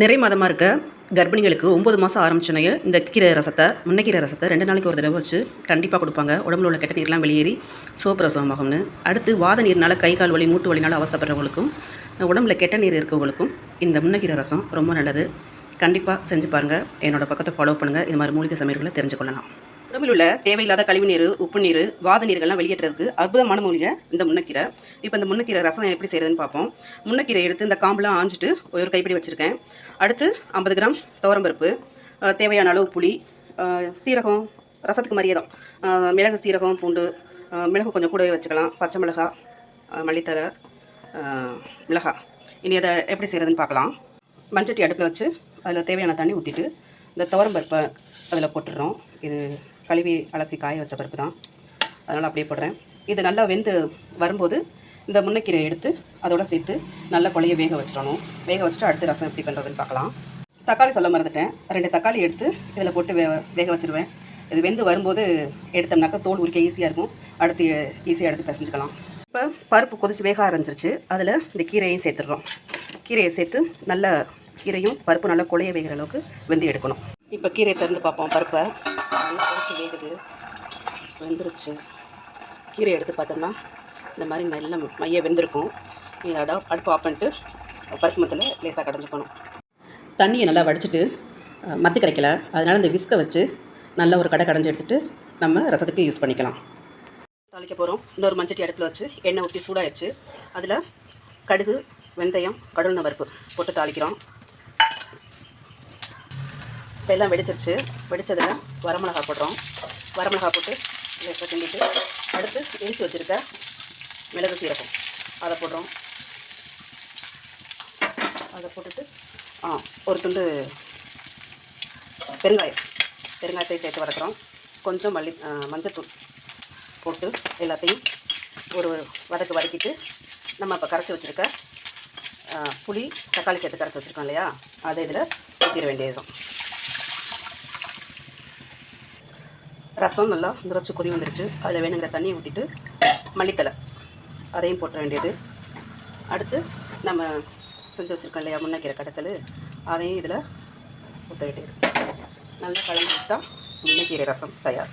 நிறை மாதமாக இருக்க கர்ப்பிணிகளுக்கு ஒம்பது மாதம் ஆரம்பிச்சோன்னே இந்த கீரை ரசத்தை முன்னக்கீரை ரசத்தை ரெண்டு நாளைக்கு ஒரு தடவை வச்சு கண்டிப்பாக கொடுப்பாங்க. உடம்புல உள்ள கெட்ட நீர்லாம் வெளியேறி சோப்பிரசவமாகும்னு அடுத்து வாத நீர்னால கை கால் வலி மூட்டு வலினால் அவஸ்தப்படுறவங்களுக்கும் உடம்புல கெட்ட நீர் இருக்கவங்களுக்கும் இந்த முன்னக்கீரை ரசம் ரொம்ப நல்லது. கண்டிப்பாக செஞ்சு பாருங்கள் என்னோடய பக்கத்தை ஃபாலோ பண்ணுங்கள் இது மாதிரி மூலிகை சமையல்களை தெரிஞ்சுக்கொள்ளலாம். உடம்பில் உள்ள தேவையில்லாத கழிவு நீர் உப்பு நீர் வாத நீர்கள்லாம் வெளியேற்றுறதுக்கு அற்புதமான மூலிகை இந்த முன்னக்கீரை. இப்போ இந்த முன்னக்கீரை ரசம் எப்படி செய்கிறதுன்னு பார்ப்போம். முன்னக்கீரை எடுத்து இந்த காம்பெலாம் ஆஞ்சிட்டு ஒரு கைப்பிடி வச்சுருக்கேன். அடுத்து ஐம்பது கிராம் துவரம்பருப்பு தேவையான அளவு புளி சீரகம் ரசத்துக்கு மாதிரியே தான். மிளகு சீரகம் பூண்டு மிளகு கொஞ்சம் கூடவே வச்சுக்கலாம். பச்சை மிளகாய் மல்லித்தலை மல்லித்தழை மிளகாய் இனி அதை எப்படி செய்கிறதுன்னு பார்க்கலாம். மஞ்சட்டி அடுப்பில் வச்சு அதில் தேவையான தண்ணி ஊற்றிட்டு இந்த துவரம் பருப்பை அதில் போட்டுடுறோம். இது கழுவி அலசி காய வச்ச பருப்பு தான் அதனால் அப்படியே போடுறேன். இது நல்லா வெந்து வரும்போது இந்த முன்னைக்கீரை எடுத்து அதோட சேர்த்து நல்லா கொலைய வேக வச்சிடணும். வேக வச்சுட்டு அடுத்து ரசம் எப்படி பண்ணுறதுன்னு பார்க்கலாம். தக்காளி சொல்ல மறந்துட்டேன். ரெண்டு தக்காளி எடுத்து இதில் போட்டு வே வேக வச்சிருவேன். இது வெந்து வரும்போது எடுத்தோம்னாக்கா தோல் உரிக்க ஈஸியாக இருக்கும். அடுத்து ஈஸியாக எடுத்து பிசைஞ்சுக்கலாம். இப்போ பருப்பு கொதிச்சு வேக ஆரம்பிச்சிருச்சு. அதில் இந்த கீரையும் சேர்த்துடுறோம். கீரையை சேர்த்து நல்ல கீரையும் பருப்பு நல்லா குழைய வேகிற அளவுக்கு வெந்து எடுக்கணும். இப்போ கீரையை திறந்து பார்ப்போம் பருப்பை. நல்லா கொதிச்சு வேகுது. வெந்துருச்சு. கீரை எடுத்து பார்த்தோம்னா இந்த மாதிரி நல்ல மைய வெந்திருக்கும். இதை அடா அடுப்பு ஆஃப் பண்ணிட்டு பருப்பு மத்தில் லேசாக கடைஞ்சிக்கணும் தண்ணியை நல்லா வடிச்சிட்டு மத்தி மத்து கிடைக்கல. அதனால் இந்த விஸ்கை வச்சு நல்ல ஒரு கடை கடைஞ்சி எடுத்துகிட்டு நம்ம ரசத்துக்கு யூஸ் பண்ணிக்கலாம். தாளிக்க போகிறோம் இன்னொரு மஞ்சட்டி அடுப்பில் வச்சு எண்ணெய் ஊற்றி சூடாயிடுச்சு அதில் கடுகு வெந்தயம் கடல் பருப்பு போட்டு தாளிக்கிறோம். இப்போ எல்லாம் வெடிச்சிருச்சு. வெடித்ததில் வரமிளகா போடுறோம். வரமிளகா போட்டு லேசாக கிண்டிட்டு அடுத்து இடித்து வச்சுருக்க மிளகு சீரகம். அதை போடுறோம். அதை போட்டுட்டு ஆ ஒரு துண்டு பெருங்காயம். பெருங்காயத்தை சேர்த்து வதக்குறோம். கொஞ்சம் மல்லி மஞ்சத்தூள் போட்டு எல்லாத்தையும் ஒரு வதக்கு வதக்கிட்டு நம்ம இப்போ கரைச்சி வச்சுருக்க புளி தக்காளி சேர்த்து கரைச்சி வச்சுருக்கோம் இல்லையா? அதை இதில் ஊற்றிட வேண்டியதுதான். ரசம் நல்லா நுரைச்சி கொதி வந்துருச்சு. அதில் வேணுங்கிற தண்ணியை ஊற்றிட்டு மல்லித்தலை அதையும் போட்ட வேண்டியது. அடுத்து நம்ம செஞ்சு வச்சுருக்கோம் இல்லையா முன்னக்கீரை கடைசல். அதையும் இதில் ஊற்ற வேண்டியது. நல்லா கலந்து விட்டால் முன்னக்கீரை ரசம் தயார்.